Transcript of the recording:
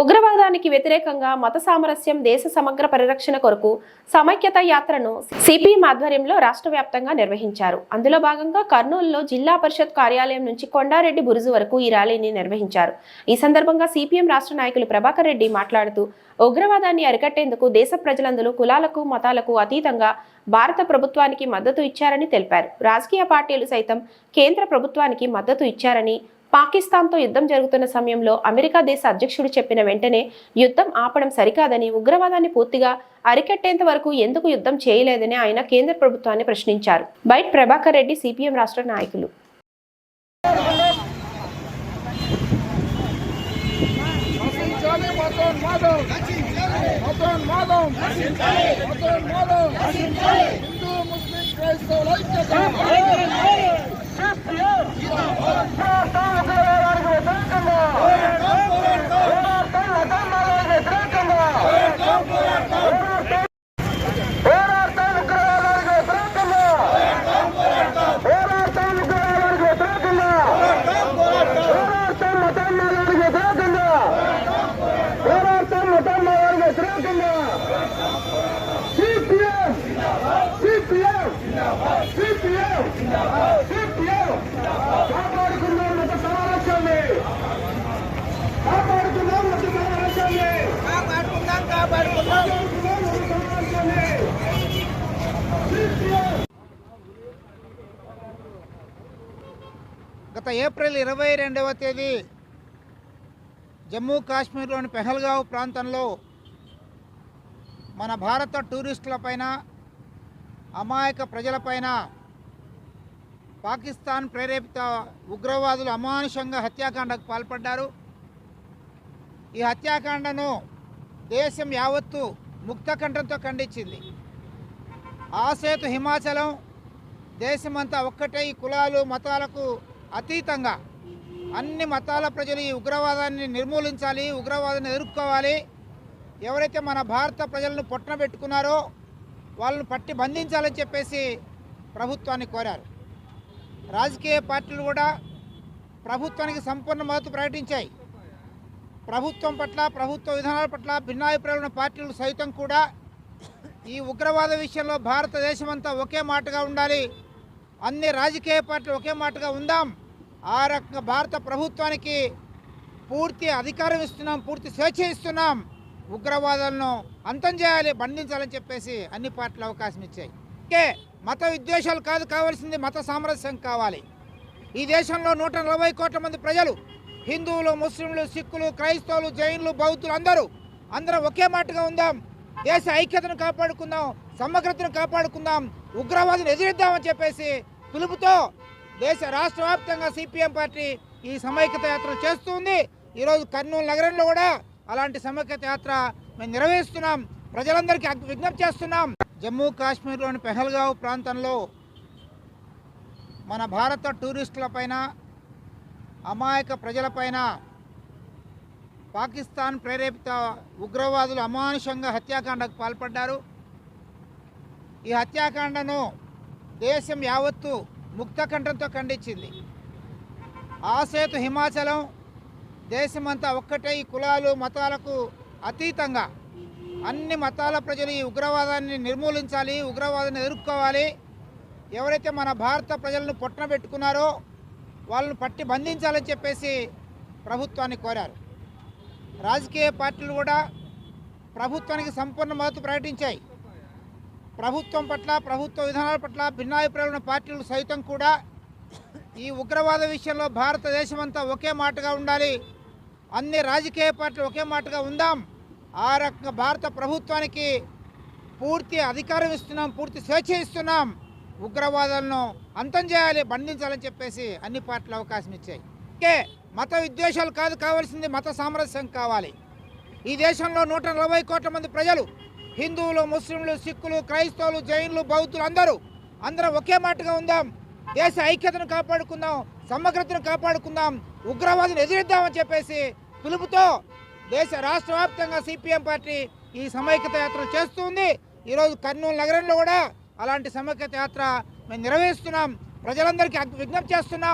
ఉగ్రవాదానికి వ్యతిరేకంగా మత సామరస్యం దేశ సమగ్ర పరిరక్షణ కొరకు సమైక్యత యాత్రను సిపిఎం ఆధ్వర్యంలో రాష్ట్ర వ్యాప్తంగా నిర్వహించారు. అందులో భాగంగా కర్నూలులో జిల్లా పరిషత్ కార్యాలయం నుంచి కొండారెడ్డి బురుజు వరకు ఈ ర్యాలీని నిర్వహించారు. ఈ సందర్భంగా సిపిఎం రాష్ట్ర నాయకులు ప్రభాకర్ రెడ్డి మాట్లాడుతూ ఉగ్రవాదాన్ని అరికట్టేందుకు దేశ ప్రజలందరూ కులాలకు మతాలకు అతీతంగా భారత ప్రభుత్వానికి మద్దతు ఇచ్చారని తెలిపారు. రాజకీయ పార్టీలు సైతం కేంద్ర ప్రభుత్వానికి మద్దతు ఇచ్చారని పాకిస్తాన్తో యుద్ధం జరుగుతున్న సమయంలో అమెరికా దేశ అధ్యక్షుడు చెప్పిన వెంటనే యుద్ధం ఆపడం సరికాదని ఉగ్రవాదాన్ని పూర్తిగా అరికట్టేంత వరకు ఎందుకు యుద్ధం చేయలేదని ఆయన కేంద్ర ప్రభుత్వాన్ని ప్రశ్నించారు బైట్ ప్రభాకర్ రెడ్డి సిపిఎం రాష్ట్ర నాయకులు హిందూ ముస్లిం క్రైస్తవుల ఐక్యత పోరాడతాం ఉగ్రవాదానికి వ్యతిరేకంగా పోరాడతాం ఉగ్రవాదానికి వ్యతిరేకంగా పోరాడతాం మతోన్మాదానికి వ్యతిరేకంగా పోరాడతాం సిపిఎం సిపిఎం సిపిఎం సిపిఎం కాపాడుకుందాం మత సమావేశాన్ని. కాపాడుకుందాం మత సమావేశాన్ని. సిపిఎం గత ఏప్రిల్ ఇరవై రెండవ తేదీ జమ్మూ కాశ్మీర్లోని పెహల్గావ్ ప్రాంతంలో మన భారత టూరిస్టులపైన అమాయక ప్రజలపైన పాకిస్తాన్ ప్రేరేపిత ఉగ్రవాదులు అమానుషంగా హత్యాకాండకు పాల్పడ్డారు. ఈ హత్యాకాండను దేశం యావత్తు ముక్తకంఠంతో ఖండించింది. ఆసేతు హిమాచలం దేశమంతా ఒక్కటే ఈ కులాలు మతాలకు అతీతంగా అన్ని మతాల ప్రజలు ఈ ఉగ్రవాదాన్ని నిర్మూలించాలి ఉగ్రవాదాన్ని ఎదుర్కోవాలి. ఎవరైతే మన భారత ప్రజలను పొట్టన పెట్టుకున్నారో వాళ్ళను పట్టి బంధించాలని చెప్పేసి ప్రభుత్వాన్ని కోరారు. రాజకీయ పార్టీలు కూడా ప్రభుత్వానికి సంపూర్ణ మద్దతు ప్రకటించాయి. ప్రభుత్వం పట్ల ప్రభుత్వ విధానాల పట్ల భిన్నాభిప్రాయాలు ఉన్న పార్టీలు సైతం కూడా ఈ ఉగ్రవాద విషయంలో భారతదేశం అంతా ఒకే మాటగా ఉండాలి అన్ని రాజకీయ పార్టీలు ఒకే మాటగా ఉందాం ఆ రకంగా భారత ప్రభుత్వానికి పూర్తి అధికారం ఇస్తున్నాం పూర్తి స్వేచ్ఛ ఇస్తున్నాం ఉగ్రవాదాలను అంతం చేయాలి బంధించాలని చెప్పేసి అన్ని పార్టీలు అవకాశం ఇచ్చాయి. ఓకే మత విద్వేషాలు కాదు కావాల్సింది మత సామరస్యం కావాలి. ఈ దేశంలో నూట నలభై కోట్ల మంది ప్రజలు హిందువులు ముస్లింలు సిక్కులు క్రైస్తవులు జైన్లు బౌద్ధులు అందరూ అందరం ఒకే మాటగా ఉందాం దేశ ఐక్యతను కాపాడుకుందాం సమగ్రతను కాపాడుకుందాం ఉగ్రవాదిని ఎదిరిద్దామని చెప్పేసి పిలుపుతో దేశ రాష్ట్ర వ్యాప్తంగా సిపిఎం పార్టీ ఈ సమైక్యత యాత్ర చేస్తుంది ఈరోజు కర్నూలు నగరంలో కూడా అలాంటి సమైక్యత యాత్ర మేము నిర్వహిస్తున్నాం ప్రజలందరికీ విజ్ఞప్తి చేస్తున్నాం. జమ్మూ కాశ్మీర్లోని పెహల్గావ్ ప్రాంతంలో మన భారత టూరిస్టులపైన అమాయక ప్రజలపైన పాకిస్తాన్ ప్రేరేపిత ఉగ్రవాదులు అమానుషంగా హత్యాకాండకు పాల్పడ్డారు. ఈ హత్యాకాండను దేశం యావత్తు ముక్తకంఠంతో ఖండించింది. ఆసేతు హిమాచలం దేశమంతా ఒక్కటే ఈ కులాలు మతాలకు అతీతంగా. అన్ని మతాల ప్రజలు ఈ ఉగ్రవాదాన్ని నిర్మూలించాలి ఉగ్రవాదాన్ని ఎదుర్కోవాలి. ఎవరైతే మన భారత ప్రజలను పొట్టన పెట్టుకున్నారో వాళ్ళను పట్టి బంధించాలని చెప్పేసి ప్రభుత్వాన్ని కోరారు. రాజకీయ పార్టీలు కూడా ప్రభుత్వానికి సంపూర్ణ మద్దతు ప్రకటించాయి. ప్రభుత్వం పట్ల ప్రభుత్వ విధానాల పట్ల భిన్నాభిప్రాయాలు ఉన్న పార్టీలు సైతం కూడా ఈ ఉగ్రవాద విషయంలో భారతదేశం అంతా ఒకే మాటగా ఉండాలి. అన్ని రాజకీయ పార్టీలు ఒకే మాటగా ఉందాం. ఆ రకంగా భారత ప్రభుత్వానికి పూర్తి అధికారం ఇస్తున్నాం పూర్తి స్వేచ్ఛ ఇస్తున్నాం. ఉగ్రవాదాలను అంతం చేయాలి బంధించాలని చెప్పేసి అన్ని పార్టీలు అవకాశం ఇచ్చాయి. ఓకే మత విద్వేషాలు కాదు కావాల్సింది మత సామరస్యం కావాలి. ఈ దేశంలో నూట నలభై కోట్ల మంది ప్రజలు హిందువులు ముస్లింలు సిక్కులు క్రైస్తవులు జైన్లు బౌద్ధులు అందరూ అందరం ఒకే మాటగా ఉందాం. దేశ ఐక్యతను కాపాడుకుందాం సమగ్రతను కాపాడుకుందాం ఉగ్రవాదిని ఎదిరిద్దామని చెప్పేసి పిలుపుతో దేశ రాష్ట్ర వ్యాప్తంగా సిపిఎం పార్టీ ఈ సమైక్యత యాత్ర చేస్తుంది ఈరోజు కర్నూలు నగరంలో కూడా అలాంటి సమైక్యత యాత్ర మేము నిర్వహిస్తున్నాం. ప్రజలందరికీ విజ్ఞప్తి చేస్తున్నాం.